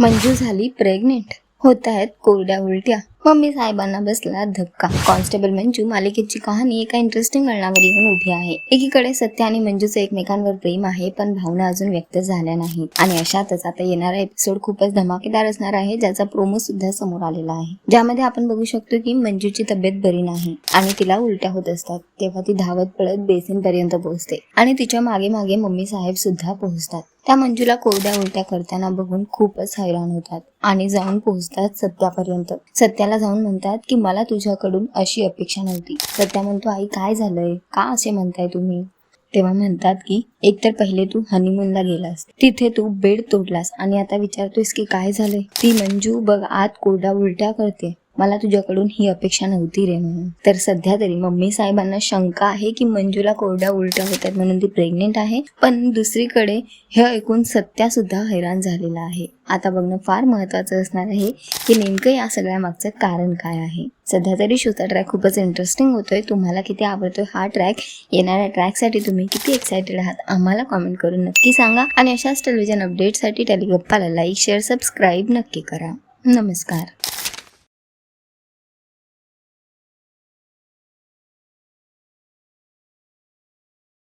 मंजू झाली प्रेग्नेंट. होत आहेत कोरड्या उलट्या. मम्मी साहेबांना बसला धक्का. कॉन्स्टेबल मंजू मालिकेची कहाणी एका इंटरेस्टिंग वळणावर येऊन उभी आहे. एकीकडे सत्य आणि मंजूचं एकमेकांवर प्रेम आहे पण भावना अजून व्यक्त झाल्या नाही आणि अशातच आता येणारा एपिसोड खूपच धमाकेदार असणार आहे ज्याचा प्रोमो सुद्धा समोर आलेला आहे. ज्यामध्ये आपण बघू शकतो की मंजूची तब्येत बरी नाही आणि तिला उलट्या होत असतात. तेव्हा ती धावत पळत बेसिन पर्यंत पोहोचते. आणि तिच्यामागे मागे मम्मी साहेब सुद्धा पोहोचतात. त्या मंजूला कोरड्या उलट्या करताना बघून खूपच हैराण होतात आणि जाऊन पोहोचतात सत्यापर्यंत. सत्याला जाऊन म्हणतात की मला तुझ्याकडून अशी अपेक्षा नव्हती. सत्या म्हणतो आई काय झालंय? का असे म्हणताय तुम्ही? तेव्हा म्हणतात की एकतर पहिले तू हनीमूनला गेलास. तिथे तू बेड तोडलास आणि आता विचारतोयस की काय झालंय? ती मंजू बघ आत कोरड्या उलट्या करते मला तुझ्याकडून ही अपेक्षा नव्हती रे म्हणून. तर सध्या तरी मम्मी साहेबांना शंका आहे की मंजूला कोरड्या उलट्या होतात म्हणून ती प्रेग्नेंट आहे. पण दुसरीकडे हे ऐकून सत्या सुद्धा हैराण झालेला आहे. आता बघणं फार महत्वाचं असणार आहे की नेमकं या सगळ्या मागचं कारण काय आहे. सध्या तरी शोचा ट्रॅक खूपच इंटरेस्टिंग होतोय. तुम्हाला किती आवडतोय हा ट्रॅक येणाऱ्या ट्रॅकसाठी तुम्ही किती एक्सायटेड आहात? आम्हाला कॉमेंट करून नक्की सांगा. आणि अशाच टेलिव्हिजन अपडेटसाठी टेलिगप्पाला लाईक शेअर सबस्क्राईब नक्की करा. नमस्कार.